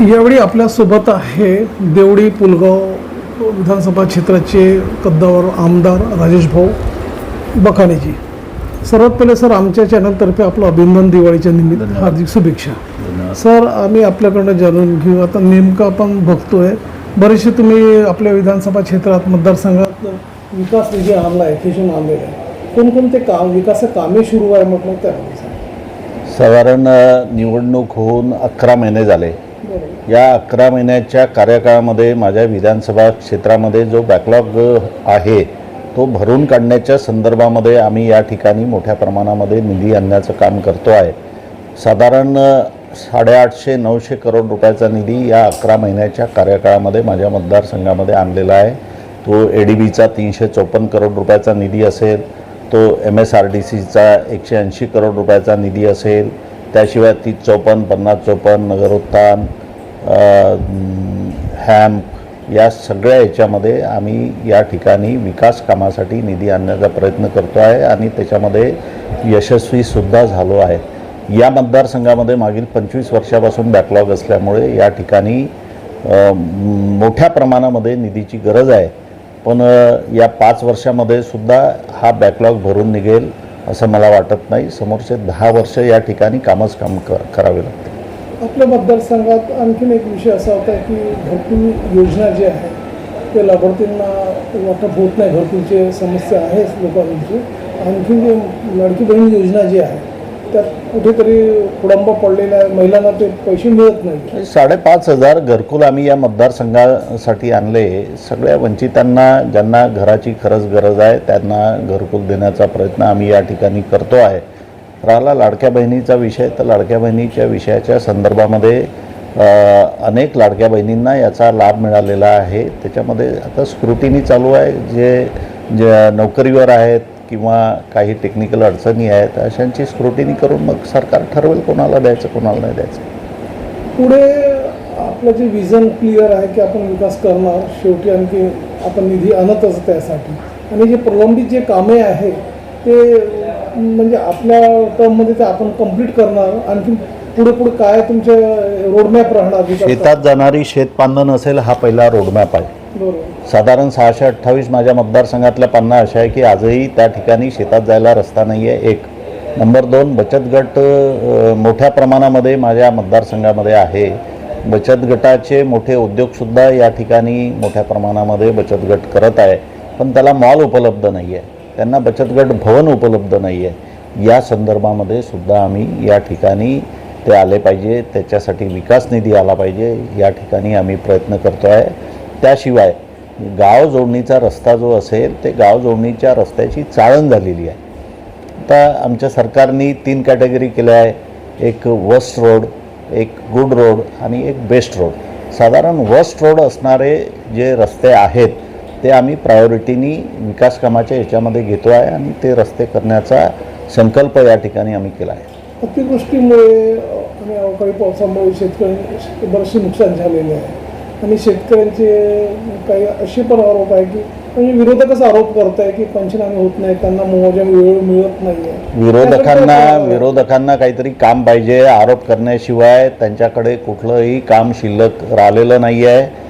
यावेळी आपल्यासोबत आहे देवडी पुलगाव विधानसभा क्षेत्राचे कद्दावर आमदार राजेश भाऊ बकाणेजी सर्वात पहिले सर आमच्या चॅनलतर्फे आपलं अभिनंदन दिवाळीच्या निमित्त. हार्दिक शुभेच्छा. सर आम्ही आपल्याकडनं जाणून घेऊ आता नेमकं आपण बघतोय बरेचसे तुम्ही आपल्या विधानसभा क्षेत्रात मतदारसंघात विकास निधी आणला आहे खेचून आणलेला आहे कोणकोणते काम विकास कामे सुरू आहे म्हटलं सांगा. साधारण निवडणूक होऊन अकरा महिने झाले या अकरा महिन्याच्या कार्यकाळामध्ये माझ्या विधानसभा क्षेत्रामध्ये जो बॅकलॉग आहे तो भरून काढण्याच्या संदर्भामध्ये आम्ही या ठिकाणी मोठ्या प्रमाणामध्ये निधी आणण्याचं काम करतो आहे. साधारण साडेआठशे नऊशे करोड रुपयाचा निधी या अकरा महिन्याच्या कार्यकाळामध्ये माझ्या मतदारसंघामध्ये आणलेला आहे. तो ए डी बीचा तीनशे चौपन्न करोड रुपयाचा निधी असेल तो एम एस आर डी सीचा एकशे ऐंशी करोड रुपयाचा निधी असेल त्याशिवाय तीस चौपन्न पन्नास चौपन्न नगरोत्थान हॅम्प या सगळ्या याच्यामध्ये आम्ही या ठिकाणी विकास कामासाठी निधी आणण्याचा प्रयत्न करतो आहे आणि त्याच्यामध्ये यशस्वीसुद्धा झालो आहे. या मतदारसंघामध्ये मागील पंचवीस वर्षापासून बॅकलॉग असल्यामुळे या ठिकाणी मोठ्या प्रमाणामध्ये निधीची गरज आहे. पण या पाच वर्षामध्ये सुद्धा हा बॅकलॉग भरून निघेल. असं मला वाटत नाही. समोरचे दहा वर्ष या ठिकाणी कामच काम करावे लागते आपल्या मतदारसंघात आणखीन एक विषय असा होता की घरकुल योजना जी आहे ते लाभार्थींना वाटप होत नाही. घरकुलची समस्या आहे लोकांची. आणखीन जे लाडकी बहीण योजना जी आहे त्यात कुठेतरी खोडंबा पडलेला आहे महिलांना ते पैसे मिळत नाही साडेपाच हजार घरकुल आम्ही या मतदारसंघासाठी आणले. सगळ्या वंचितांना ज्यांना घराची खरंच गरज आहे त्यांना घरकुल देण्याचा प्रयत्न आम्ही या ठिकाणी करतो आहे. राहिला लाडक्या बहिणीचा विषय. तर लाडक्या बहिणीच्या विषयाच्या संदर्भामध्ये अनेक लाडक्या बहिणींना याचा लाभ मिळालेला आहे. त्याच्यामध्ये आता स्क्रुटिनी चालू आहे. जे जे नोकरीवर आहेत किंवा काही टेक्निकल अडचणी आहेत अशांची स्क्रुटिनी करून मग सरकार ठरवेल कोणाला द्यायचं कोणाला नाही द्यायचं. पुढे आपलं जे विजन क्लिअर आहे की आपण विकास करणार शेवटी आणखी आपण निधी आणतच त्यासाठी. आणि जे प्रलंबित जे कामे आहे ते म्हणजे आपल्या टर्ममध्ये ते आपण कंप्लीट करणार. आणखी पुढे पुढे काय तुमचे रोडमॅप राहणार? शेतात जाणारी शेतपांधन नसेल हा पहिला रोडमॅप आहे. साधारण सहाशे अठ्ठावीस माझ्या मतदारसंघातल्या पन्ना अशा आहे की आजही त्या ठिकाणी शेतात जायला रस्ता नाही आहे एक. नंबर दोन बचत गट मोठ्या प्रमाणामध्ये माझ्या मतदारसंघामध्ये आहे. बचत गटाचे मोठे उद्योगसुद्धा या ठिकाणी मोठ्या प्रमाणामध्ये बचत गट करत आहे. पण त्याला मॉल उपलब्ध नाही आहे त्यांना बचत गट भवन उपलब्ध नाही आहे या संदर्भामध्ये सुद्धा आम्ही या ठिकाणी ते आले पाहिजे. त्याच्यासाठी विकास निधी आला पाहिजे. या ठिकाणी आम्ही प्रयत्न करतो आहे त्याशिवाय गाव जोडणीचा रस्ता जो असेल ते गाव जोडणीच्या रस्त्याची चाळण झालेली आहे. आता आमच्या सरकारने तीन कॅटेगरी केल्या आहे. एक वस्ट रोड एक गुड रोड आणि एक बेस्ट रोड साधारण वस्ट रोड असणारे जे रस्ते आहेत ते आम्ही प्रायोरिटीनी विकास कामाच्या याच्यामध्ये घेतो आहे आणि ते रस्ते करण्याचा संकल्प या ठिकाणी आम्ही केला आहे. अतिवृष्टीमुळे आणि अवकाळी पावसामुळे शेतकरी बरेचसे नुकसान झालेले आहे. आणि शेतकऱ्यांचे काही असे पण आरोप आहे की म्हणजे विरोधकच आरोप करत आहे की पंचनामे होत नाही त्यांना मोजा वेळ मिळत नाही विरोधकांना विरोधकांना काहीतरी काम पाहिजे आरोप करण्याशिवाय त्यांच्याकडे कुठलंही काम शिल्लक राहिलेलं नाही आहे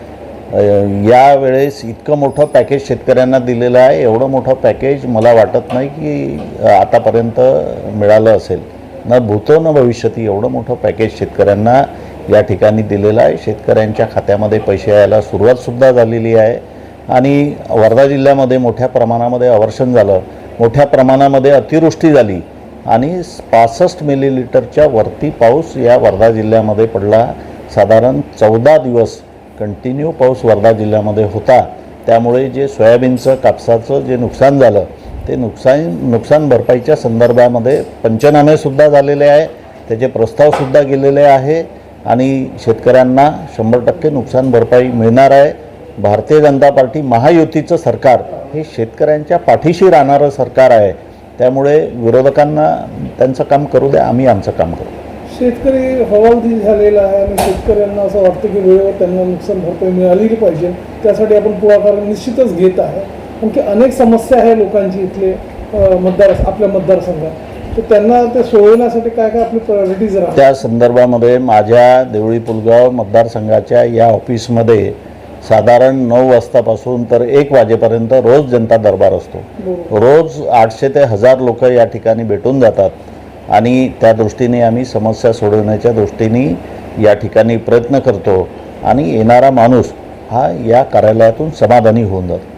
यावेळेस इतकं मोठं पॅकेज शेतकऱ्यांना दिलेलं आहे एवढं मोठं पॅकेज मला वाटत नाही की आतापर्यंत मिळालं असेल. न भूतो न भविष्यती एवढं मोठं पॅकेज शेतकऱ्यांना या ठिकाणी दिलेलं आहे. शेतकऱ्यांच्या खात्यामध्ये पैसे यायला सुरुवातसुद्धा झालेली आहे. आणि वर्धा जिल्ह्यामध्ये मोठ्या प्रमाणामध्ये अवर्षण झालं. मोठ्या प्रमाणामध्ये अतिवृष्टी झाली. आणि पासष्ट मिलीलिटरच्या वरती पाऊस या वर्धा जिल्ह्यामध्ये पडला. साधारण चौदा दिवस कंटिन्यू पाऊस वर्धा जिल्ह्यामध्ये होता. त्यामुळे जे सोयाबीनचं कापसाचं जे नुकसान झालं ते नुकसान नुकसान भरपाईच्या संदर्भामध्ये पंचनामेसुद्धा झालेले आहे. त्याचे प्रस्तावसुद्धा गेलेले आहे. आणि शेतकऱ्यांना शंभर टक्के नुकसान भरपाई मिळणार आहे. भारतीय जनता पार्टी महायुतीचं सरकार हे शेतकऱ्यांच्या पाठीशी राहणारं सरकार आहे. त्यामुळे विरोधकांना त्यांचं काम करू द्या आम्ही आमचं काम करू. शेतकरी हवालदिल झालेला आहे आणि शेतकऱ्यांना असं वाटतं की वेळेवर त्यांना नुकसान भरपाई मिळाली पाहिजे. त्यासाठी आपण पुढाकार निश्चितच घेत आहे. आणखी अनेक समस्या आहे लोकांची इथले मतदार आपल्या मतदारसंघात. त्यांना ते सोडवण्यासाठी काय काय आपली प्रायोरिटीज त्या संदर्भामध्ये माझ्या देवळी पुलगाव मतदारसंघाच्या या ऑफिसमध्ये साधारण नऊ वाजतापासून तर एक वाजेपर्यंत रोज जनता दरबार असतो. रोज आठशे ते हजार लोक या ठिकाणी भेटून जातात आणि त्या दृष्टीने आम्ही समस्या सोडवण्याच्या दृष्टीने या ठिकाणी प्रयत्न करतो आणि येणारा माणूस हा या कार्यालयातून समाधानी होऊन जातो.